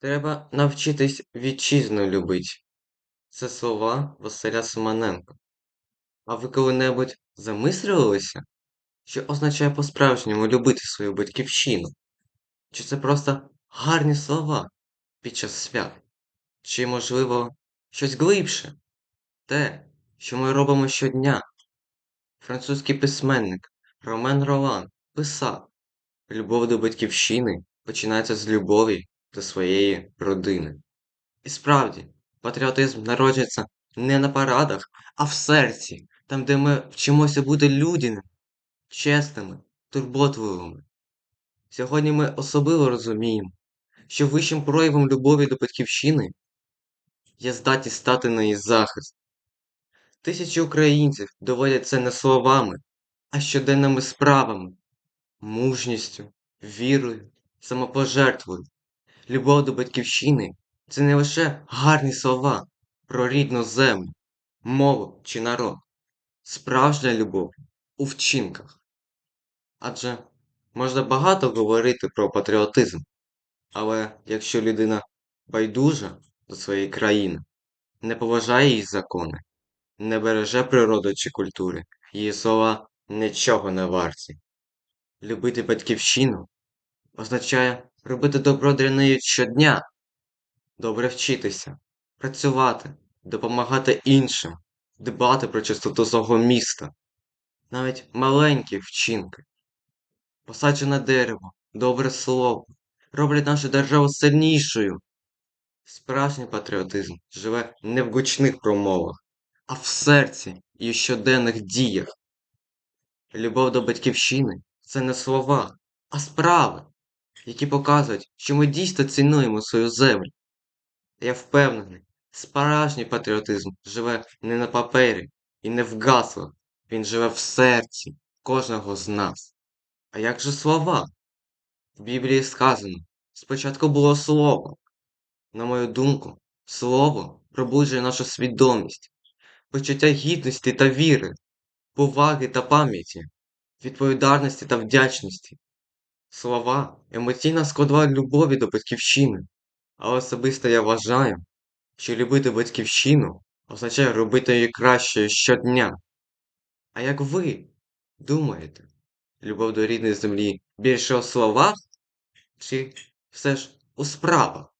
Треба навчитись вітчизну любить. Це слова Василя Симоненка. А ви коли-небудь замислювалися, що означає по-справжньому любити свою батьківщину? Чи це просто гарні слова під час свят? Чи, можливо, щось глибше? Те, що ми робимо щодня? Французький письменник Ромен Ролан писав: Любов до батьківщини починається з любові до своєї родини. І справді, патріотизм народжується не на парадах, а в серці, там, де ми вчимося бути людяними, чесними, турботливими. Сьогодні ми особливо розуміємо, що вищим проявом любові до батьківщини є здатність стати на її захист. Тисячі українців доводять це не словами, а щоденними справами, мужністю, вірою, самопожертвою. Любов до батьківщини це не лише гарні слова про рідну землю, мову чи народ, справжня любов у вчинках. Адже можна багато говорити про патріотизм, але якщо людина байдужа до своєї країни, не поважає її закони, не береже природу чи культури, її слова нічого не варті. Любити батьківщину означає робити добро для неї щодня, добре вчитися, працювати, допомагати іншим, дбати про чистоту свого міста, навіть маленькі вчинки. Посаджене дерево, добре слово. Роблять нашу державу сильнішою. Справжній патріотизм живе не в гучних промовах, а в серці і в щоденних діях. Любов до батьківщини це не слова, а справи, які показують, що ми дійсно цінуємо свою землю. Я впевнений, справжній патріотизм живе не на папері і не в гаслах, він живе в серці кожного з нас. А як же слова? В Біблії сказано, спочатку було слово. На мою думку, слово пробуджує нашу свідомість, почуття гідності та віри, поваги та пам'яті, відповідальності та вдячності. Слова емоційна складова любові до батьківщини, але особисто я вважаю, що любити батьківщину означає робити її краще щодня. А як ви думаєте, любов до рідної землі більше у словах чи все ж у справах?